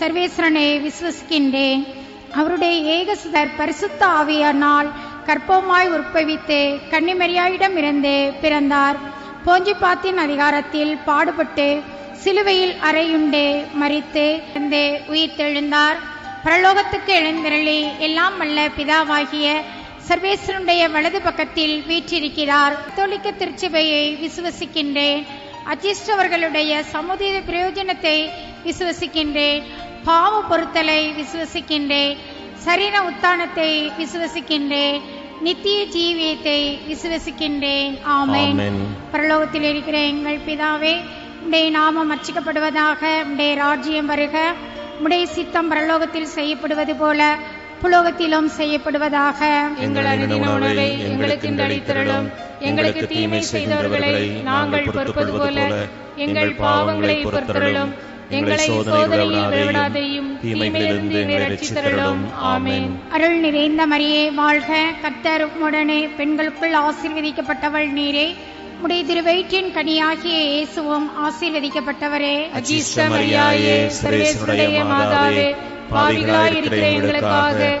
சர்வேஸ்வரனை விசுவசிக்கின்றேன் அவருடைய ஏகசுதர் பரிசுத்த ஆவியானால் கற்பமாய் உற்பவித்து கன்னிமரியாயிடமிருந்து பிறந்தார். போஞ்சிப்பாத்தின் அதிகாரத்தில் பாடுபட்டு சிலுவையில் அறையுண்டு மறித்து இருந்து உயிர்த்தெழுந்தார். பரலோகத்துக்கு எழுந்திரளி எல்லாம் அல்ல பிதாவாகிய சர்வேஸ்வரனுடைய வலது பக்கத்தில் வீற்றிருக்கிறார். கத்தோலிக்க திருச்சபையை விசுவசிக்கின்றேன் அஜிஸ்டவர்களுடைய சமுதாய பிரயோஜனத்தை விசுவசிக்கின்றேன் பாவ பொருத்தலை விசுவசிக்கின்றேன் சரீர உத்தானத்தை விசுவசிக்கின்றேன் நித்திய ஜீவியத்தை விசுவசிக்கின்றேன் ஆமென். பரலோகத்தில் இருக்கிற எங்கள் பிதாவே உடைய நாமம் அச்சிக்கப்படுவதாக உடைய ராஜ்யம் வருக. உடைய சித்தம் பரலோகத்தில் செய்யப்படுவது போல புலோகத்திலும் செய்யப்படுவதாக. எங்கள் அனுதின உணவை எங்களுக்கு இன்று அளித்தருளும் எங்களுக்கு தீமை செய்தவர்களை நாங்கள் பொறுப்பது போல எங்கள் பாவங்களை பொறுத்தருளும். எங்களை சோதனையில் விளைவிடாதையும் தீமையிலிருந்து ரட்சித்தருளும் ஆமென். அருள் நிறைந்த மரியே வாழ்க. கர்த்தர் உடனே பெண்களுக்குள் ஆசீர்வதிக்கப்பட்டவள் நீரே. உடைய திருவயிற்றின் கனியாகிய இயேசுவும் ஆசீர்வதிக்கப்பட்டவரே. அஜீஷ்ட மரியாயே சர்வேஸ்வருடைய மாதாவே பாவிகளாய் இருக்கிற எங்களுக்காக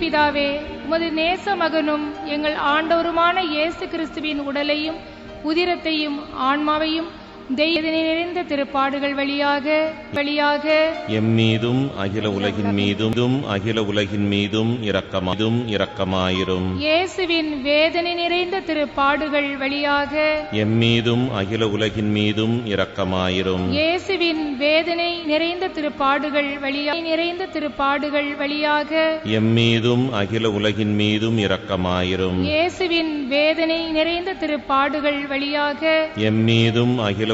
பிதாவே உமது நேச மகனும் எங்கள் ஆண்டவருமான இயேசு கிறிஸ்துவின் உடலையும் உதிரத்தையும் ஆன்மாவையும் தெய்வ நிறைந்த திருப்பாடுகள் வழியாக வழியாக. எம்மீதும் அகில உலகின் மீதும் அகில உலகின் மீதும் இரக்கமாதும் இரக்கமாயிரும். இயேசுவின் வேதனை நிறைந்த திருப்பாடுகள் வழியாக. எம்மீதும் அகில உலகின் மீதும் இரக்கமாயிரும். இயேசுவின் வேதனை நிறைந்த திருப்பாடுகள் வழியாக நிறைந்த திருப்பாடுகள் வழியாக. எம்மீதும் அகில உலகின் மீதும் இரக்கமாயிரும். இயேசுவின் வேதனை நிறைந்த திருப்பாடுகள் வழியாக. எம்மீதும் அகில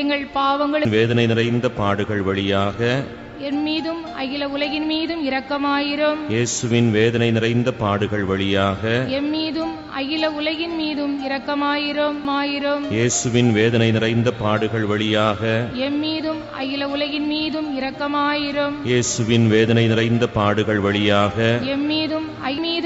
எங்கள் பாவங்களும் வேதனை நிறைந்த பாடுகள் வழியாக என் மீதும் அகில உலகின் மீதும் இரக்கமாயிரும். இயேசுவின் வேதனை நிறைந்த பாடுகள் வழியாக எம் மீதும் அகில உலகின் மீதும் இரக்கமாயிரும். ஆயிரும் இயேசுவின் வேதனை நிறைந்த பாடுகள் வழியாக எம் மீதும் அகில உலகின் மீதும் இரக்கமாயிரும். இயேசுவின் வேதனை நிறைந்த பாடுகள் வழியாக எம் மீதும் ஐ மீதும்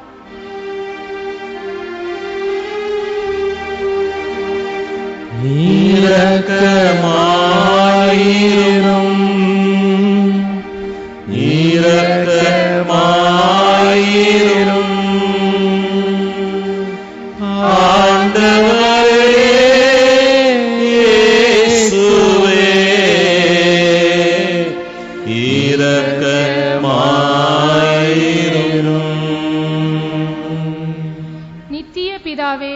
நீரக்கமாயிரும். நீரக்கமாயிரும். ஆண்டவரே இயேசுவே இரக்கமாயிரும். நித்திய பிதாவே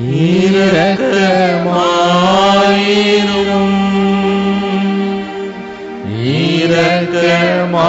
இரக்கமாயிரும் இரக்கமாயிரும்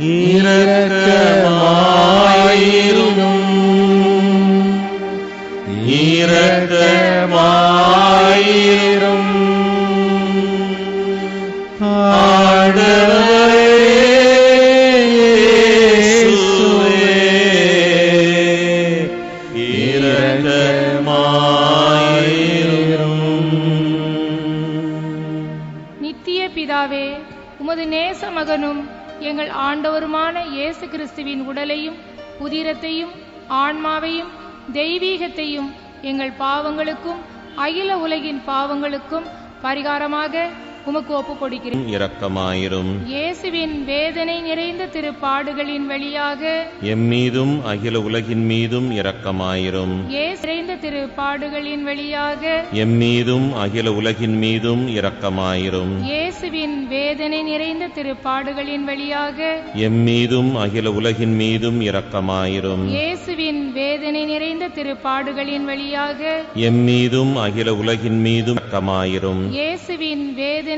இரக்கமாயிரும். இரக்கமாயிரும். ஆ ஆன்மாவையும் தெய்வீகத்தையும் எங்கள் பாவங்களுக்கும் அகில உலகின் பாவங்களுக்கும் பரிகாரமாக உமக்கு ஒப்புக் கொடுக்கிறேன் இரக்கமாயிரும் இயேசுவின் வேதனை நிறைந்த திருப்பாடுகளின் வழியாக எம்மீதும் அகில உலகின் மீதும் இரக்கமாயிரும். நிறைந்த திருப்பாடுகளின் வழியாக எம்மீதும் அகில உலகின் மீதும் இரக்கமாயிரும். இயேசுவின் வேதனை நிறைந்த திருப்பாடுகளின் வழியாக எம்மீதும் அகில உலகின் மீதும் இரக்கமாயிரும். இயேசுவின் வேதனை நிறைந்த திருப்பாடுகளின் வழியாக எம்மீதும் அகில உலகின் மீதும் இரக்கமாயிரும். இயேசுவின் வேதனை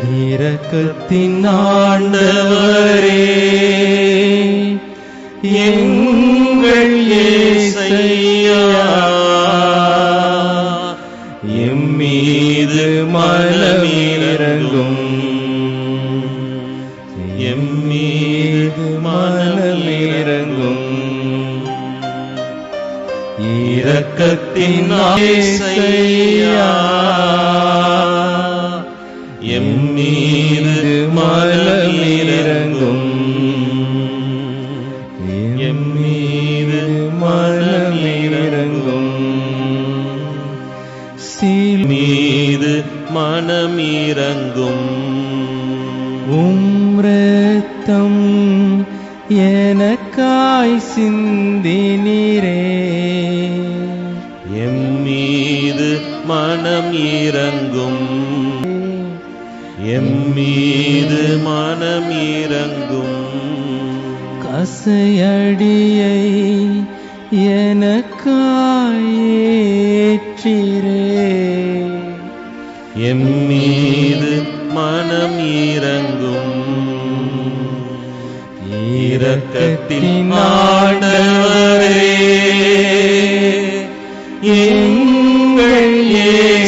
இரக்கத்தின் ஆண்டவரே எங்கள் இயேசையா எம்மீது மனமிரங்கும் எம்மீது மனமிரங்கும் இரக்கத்தின் இயேசையா எம்மீது மனமிரங்கும் எம்மீது மனமிரங்கும் சீல் மீது மனமிரங்கும் உம் ரத்தம் எனக்காய் சிந்தினீரே. எம்மீது மனம் இறங்கும் மனம் இறங்கும். கசையடியை எனக்காய் ஏற்றிரே எம்மீது மனம் இறங்கும். இரக்கத்தின் ஆண்டவரே எங்கள் இயேசையா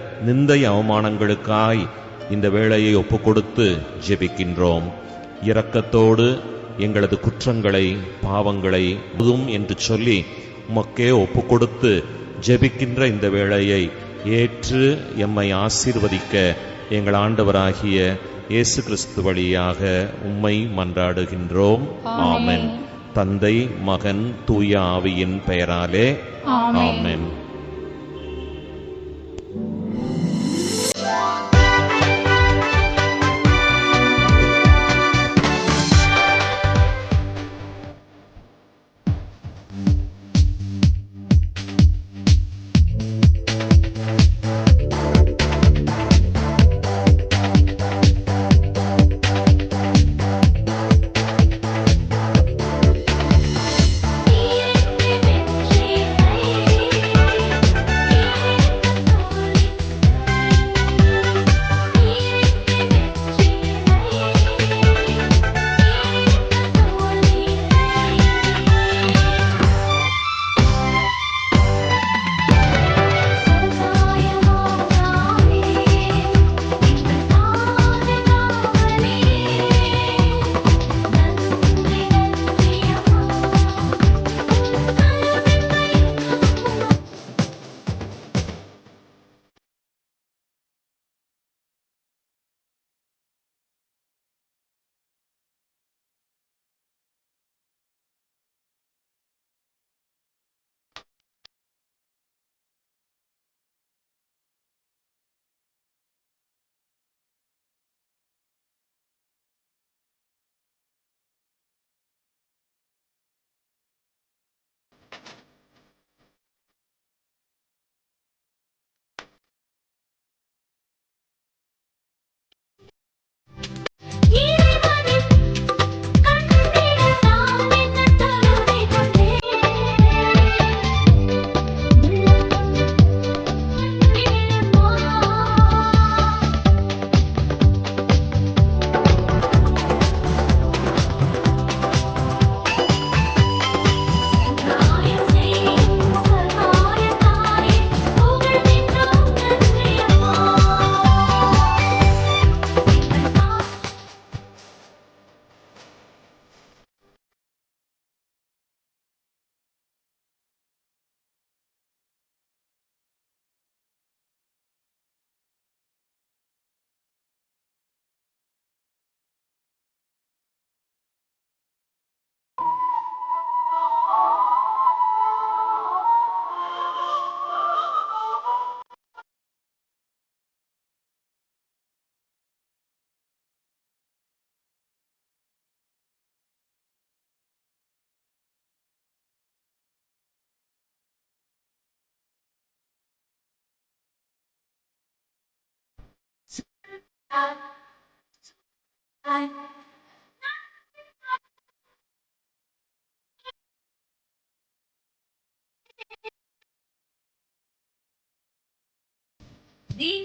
நிந்தை அவமானங்களுக்காய் இந்த வேளையை ஒப்புக்கொடுத்து ஜெபிக்கின்றோம். இரக்கத்தோடு எங்களது குற்றங்களை பாவங்களை முதும் என்று சொல்லி உமக்கே ஒப்புக்கொடுத்து ஜெபிக்கின்ற இந்த வேளையை ஏற்று எம்மை ஆசீர்வதிக்க எங்கள் ஆண்டவராகிய இயேசு கிறிஸ்து வழியாக உம்மை மன்றாடுகின்றோம். ஆமென். தந்தை மகன் தூய ஆவியின் பெயராலே ஆமென். Di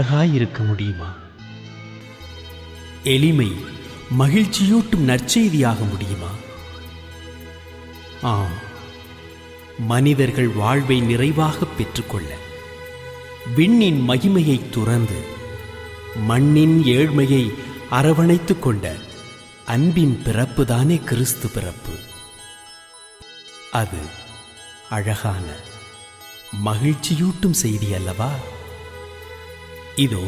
அழகாயிருக்க முடியுமா? எளிமை மகிழ்ச்சியூட்டும் நற்செய்தியாக முடியுமா? ஆம் மனிதர்கள் வாழ்வை நிறைவாக பெற்றுக்கொள்ள விண்ணின் மகிமையை துறந்து மண்ணின் ஏழ்மையை அரவணைத்துக் கொண்ட அன்பின் பிறப்புதானே கிறிஸ்து பிறப்பு? அது அழகான மகிழ்ச்சியூட்டும் செய்தி அல்லவா? இதோ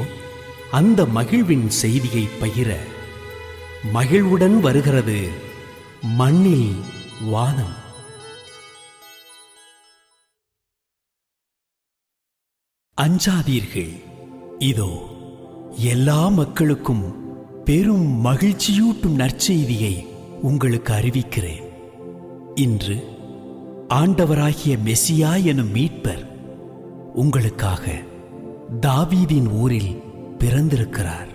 அந்த மகிழ்வின் செய்தியை பகிர மகிழ்வுடன் வருகிறது மண்ணில் வானம். அஞ்சாதீர்கள் இதோ எல்லா மக்களுக்கும் பெரும் மகிழ்ச்சியூட்டும் நற்செய்தியை உங்களுக்கு அறிவிக்கிறேன். இன்று ஆண்டவராகிய மெசியா எனும் மீட்பர் உங்களுக்காக தாவீதின் ஊரில் பிறந்திருக்கிறார்.